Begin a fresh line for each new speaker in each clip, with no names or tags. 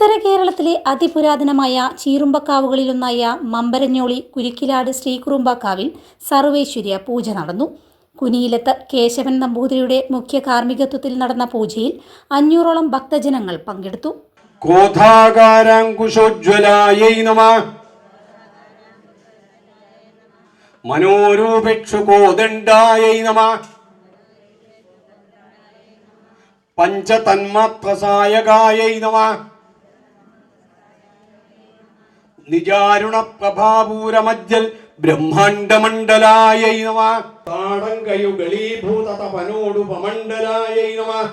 ഉത്തര കേരളത്തിലെ അതിപുരാതനമായ ചീറുമ്പക്കാവുകളിലൊന്നായ മമ്പരഞ്ഞോളി കുരിക്കിലാട് ശ്രീകുറുമ്പക്കാവിൽ സർവേശ്വര്യ പൂജ നടന്നു. കുനിയിലത്ത് കേശവൻ നമ്പൂതിരിയുടെ മുഖ്യ കാർമ്മികത്വത്തിൽ നടന്ന പൂജയിൽ അഞ്ഞൂറോളം ഭക്തജനങ്ങൾ പങ്കെടുത്തു.
പഞ്ചതന്മാത്രസായകായൈ നമ. നിജാരുണ പ്രഭാപൂരമജ്ജൽ ബ്രഹ്മാണ്ഡമണ്ഡലായൈ നമ. താടങ്കയുഗളീഭൂത തപനോടുപമണ്ഡലായൈ നമ.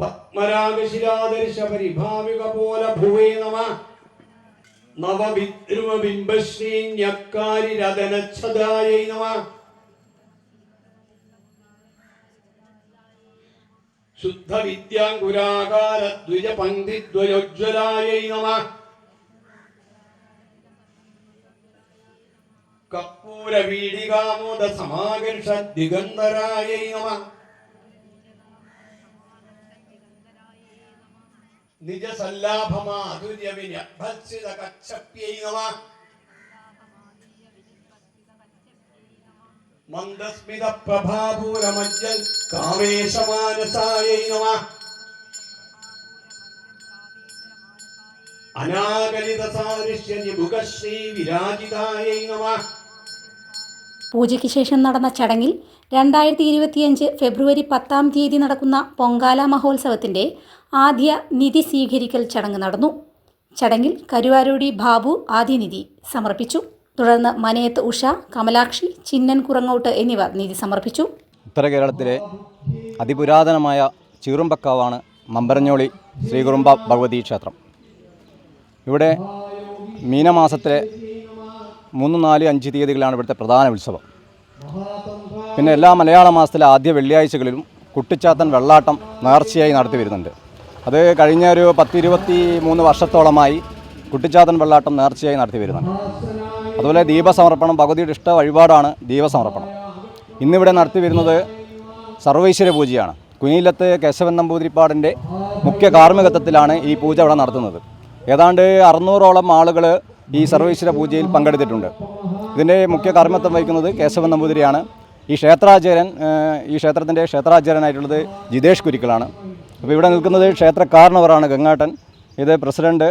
പത്മരാഗശിലാദർശ പരിഭാവിക പോല നമ. നവവിദ്രുമബിംബശ്രീഞ്ഞക്കാരി രതനച്ഛദായ നമ. ശുദ്ധ വിദ്യാങ്കുരാകാര ദ്വിജ പങ്ക്തിദ്വയോജ്വലായൈ നമ. കർപ്പൂര വീടികാമോദ സമാകർഷ ദിഗന്ധരായ നമ. നിജ സല്ലാഭമാധുര്യ വിന്യഭത്സിത കച്ചപ്യൈ നമ. മന്ദസ്മിത പ്രഭാപൂരമജ്ജൽ കാമേശമാനസായൈ നമ. അനാഗലിത സാദൃശ്യ നിമുഖശ്രീ വിരാജിതായൈ നമ.
പൂജയ്ക്ക് ശേഷം നടന്ന ചടങ്ങിൽ രണ്ടായിരത്തി ഇരുപത്തിയഞ്ച് ഫെബ്രുവരി പത്താം തീയതി നടക്കുന്ന പൊങ്കാല മഹോത്സവത്തിന്റെ ആദ്യ നിധി സ്വീകരിക്കൽ ചടങ്ങ് നടന്നു. ചടങ്ങിൽ കരുവാരൂടി ബാബു ആദ്യ നിധി സമർപ്പിച്ചു. തുടർന്ന് മനയത്ത് ഉഷ കമലാക്ഷി ചിന്നൻ കുറങ്ങോട്ട് എന്നിവർ നിധി സമർപ്പിച്ചു.
ഉത്തര കേരളത്തിലെ അതിപുരാതനമായ ചീറുമ്പക്കാവാണ് മമ്പരഞ്ഞോളി ശ്രീകുറുമ്പ ഭഗവതി ക്ഷേത്രം. ഇവിടെ മീനമാസത്തിലെ മൂന്ന് നാല് അഞ്ച് തീയതികളാണ് ഇവിടുത്തെ പ്രധാന ഉത്സവം. പിന്നെ എല്ലാ മലയാള മാസത്തിലെ ആദ്യ വെള്ളിയാഴ്ചകളിലും കുട്ടിച്ചാത്തൻ വെള്ളാട്ടം നേർച്ചയായി നടത്തി വരുന്നുണ്ട്. അത് കഴിഞ്ഞ ഒരു പത്തിരുപത്തി മൂന്ന് വർഷത്തോളമായി കുട്ടിച്ചാത്തൻ വെള്ളാട്ടം നേർച്ചയായി നടത്തി വരുന്നുണ്ട്. അതുപോലെ ദീപസമർപ്പണം ഭഗവതിയുടെ ഇഷ്ട വഴിപാടാണ് ദീപസമർപ്പണം. ഇന്നിവിടെ നടത്തി വരുന്നത് സർവൈശ്വര പൂജയാണ്. കുനിയിലത്ത് കേശവൻ നമ്പൂതിരിപ്പാടിന്റെ മുഖ്യ കാർമ്മികത്വത്തിലാണ് ഈ പൂജ ഇവിടെ നടത്തുന്നത്. ഏതാണ്ട് അറുന്നൂറോളം ആളുകൾ ഈ സർവീശ്വര പൂജയിൽ പങ്കെടുത്തിട്ടുണ്ട്. ഇതിന്റെ മുഖ്യ കർമ്മത്വം വഹിക്കുന്നത് കേശവൻ നമ്പൂതിരിയാണ്. ഈ ക്ഷേത്രാചാര്യൻ ഈ ക്ഷേത്രത്തിന്റെ ക്ഷേത്രാചാര്യനായിട്ടുള്ളത് ജിതേഷ് കുരിക്കളാണ് അപ്പോൾ ഇവിടെ നിൽക്കുന്നത് ക്ഷേത്ര കാരണവറാണ് ഗംഗാട്ടൻ. ഇത് പ്രസിഡന്റ്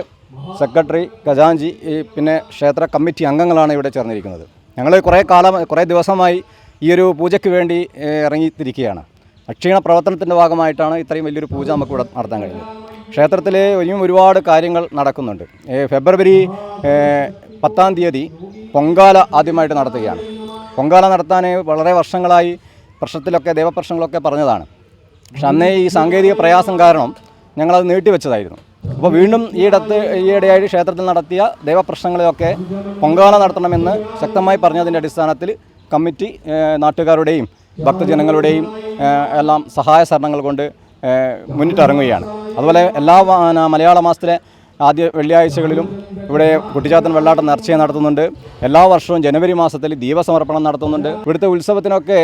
സെക്രട്ടറി ഖജാഞ്ചി പിന്നെ ക്ഷേത്ര കമ്മിറ്റി അംഗങ്ങളാണ് ഇവിടെ ചേർന്നിരിക്കുന്നത്. ഞങ്ങൾ കുറേ കാലം കുറേ ദിവസമായി ഈ ഒരു പൂജയ്ക്ക് വേണ്ടി ഇറങ്ങിത്തിരിക്കുകയാണ്. അക്ഷീണ പ്രവർത്തനത്തിന്റെ ഭാഗമായിട്ടാണ് ഇത്രയും വലിയൊരു പൂജ നമുക്ക് ഇവിടെ നടത്താൻ കഴിഞ്ഞത്. ക്ഷേത്രത്തിൽ ഇനിയും ഒരുപാട് കാര്യങ്ങൾ നടക്കുന്നുണ്ട്. ഫെബ്രുവരി പത്താം തീയതി പൊങ്കാല ആദ്യമായിട്ട് നടത്തുകയാണ്. പൊങ്കാല നടത്താൻ വളരെ വർഷങ്ങളായി പ്രശ്നത്തിലൊക്കെ ദേവപ്രശ്നങ്ങളൊക്കെ പറഞ്ഞതാണ്. പക്ഷെ അന്നേ ഈ സാങ്കേതിക പ്രയാസം കാരണം ഞങ്ങളത് നീട്ടിവെച്ചതായിരുന്നു. അപ്പോൾ വീണ്ടും ഈയിടത്ത് ഈയിടെയായിട്ട് ക്ഷേത്രത്തിൽ നടത്തിയ ദേവപ്രശ്നങ്ങളെയൊക്കെ പൊങ്കാല നടത്തണമെന്ന് ശക്തമായി പറഞ്ഞതിന്റെ അടിസ്ഥാനത്തിൽ കമ്മിറ്റി നാട്ടുകാരുടെയും ഭക്തജനങ്ങളുടെയും എല്ലാം സഹായ സഹകരണങ്ങൾ കൊണ്ട് മുന്നിട്ടിറങ്ങുകയാണ്. അതുപോലെ എല്ലാ മലയാള മാസത്തിലെ ആദ്യ വെള്ളിയാഴ്ചകളിലും ഇവിടെ കുട്ടിച്ചാത്തൻ വെള്ളാട്ടം നേർച്ചയെ നടത്തുന്നുണ്ട്. എല്ലാ വർഷവും ജനുവരി മാസത്തിൽ ദീപസമർപ്പണം നടത്തുന്നുണ്ട്. ഇവിടുത്തെ ഉത്സവത്തിനൊക്കെ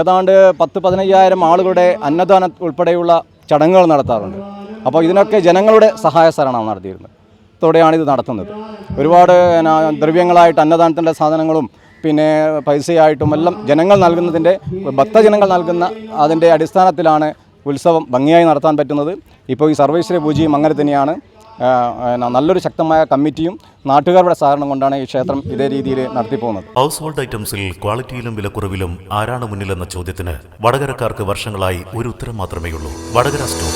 ഏതാണ്ട് പത്ത് പതിനയ്യായിരം ആളുകളുടെ അന്നദാനം ഉൾപ്പെടെയുള്ള ചടങ്ങുകൾ നടത്താറുണ്ട്. അപ്പോൾ ഇതിനൊക്കെ ജനങ്ങളുടെ സഹായ സഹകരണം നടത്തിയിരുന്നത് ത്തോടെയാണ് ഇത് നടത്തുന്നത്. ഒരുപാട് ദ്രവ്യങ്ങളായിട്ട് അന്നദാനത്തിന്റെ സാധനങ്ങളും പിന്നെ പൈസയായിട്ടും എല്ലാം ജനങ്ങൾ നൽകുന്നതിന്റെ ഭക്തജനങ്ങൾ നൽകുന്ന അതിന്റെ അടിസ്ഥാനത്തിലാണ് ഉത്സവം ഭംഗിയായി നടത്താൻ പറ്റുന്നത്. ഇപ്പോൾ ഈ സർവേശ്വര പൂജയും അങ്ങനെ തന്നെയാണ്. നല്ലൊരു ശക്തമായ കമ്മിറ്റിയും നാട്ടുകാരുടെ സഹകരണം കൊണ്ടാണ് ഈ ക്ഷേത്രം ഇതേ രീതിയിൽ നടത്തിപ്പോകുന്നത്.
ഹൗസ് ഹോൾഡ് ഐറ്റംസിൽ ക്വാളിറ്റിയിലും വിലക്കുറവിലും ആരാണ് മുന്നിലെന്ന ചോദ്യത്തിന് വടകരക്കാർക്ക് വർഷങ്ങളായി ഒരു ഉത്തരം മാത്രമേയുള്ളൂ. വടകര സ്റ്റോർ.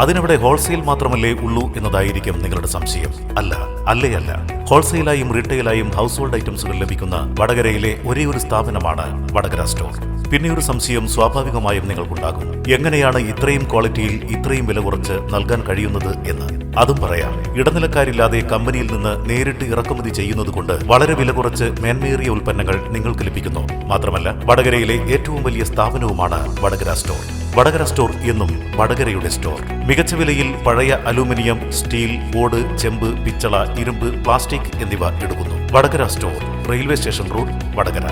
അതിനവിടെ ഹോൾസെയിൽ മാത്രമല്ലേ ഉള്ളൂ എന്നതായിരിക്കും നിങ്ങളുടെ സംശയം. അല്ല അല്ലേ അല്ല. ഹോൾസെയിലായും റീറ്റെയിലായും ഹൗസ് ഹോൾഡ് ഐറ്റംസുകൾ ലഭിക്കുന്ന വടകരയിലെ ഒരേ ഒരു സ്ഥാപനമാണ് വടകര സ്റ്റോർ. പിന്നെ ഒരു സംശയം സ്വാഭാവികമായും നിങ്ങൾക്കുണ്ടാകും. എങ്ങനെയാണ് ഇത്രയും ക്വാളിറ്റിയിൽ ഇത്രയും വില കുറച്ച് നൽകാൻ കഴിയുന്നത് എന്ന്? അതും പറയാം. ഇടനിലക്കാരില്ലാതെ കമ്പനിയിൽ നിന്ന് നേരിട്ട് ഇറക്കുമതി ചെയ്യുന്നതുകൊണ്ട് വളരെ വില കുറച്ച് മേന്മേറിയ ഉൽപ്പന്നങ്ങൾ നിങ്ങൾക്ക് ലഭിക്കുന്നു. മാത്രമല്ല വടകരയിലെ ഏറ്റവും വലിയ സ്ഥാപനവുമാണ് വടകര സ്റ്റോർ. വടകര സ്റ്റോർ എന്നും വടകരയുടെ സ്റ്റോർ. മികച്ച വിലയിൽ പഴയ അലൂമിനിയം സ്റ്റീൽ ഓട് ചെമ്പ് പിച്ചള ഇരുമ്പ് പ്ലാസ്റ്റിക് എന്നിവ എടുക്കുന്നു. Vadakara store railway station road Vadakara.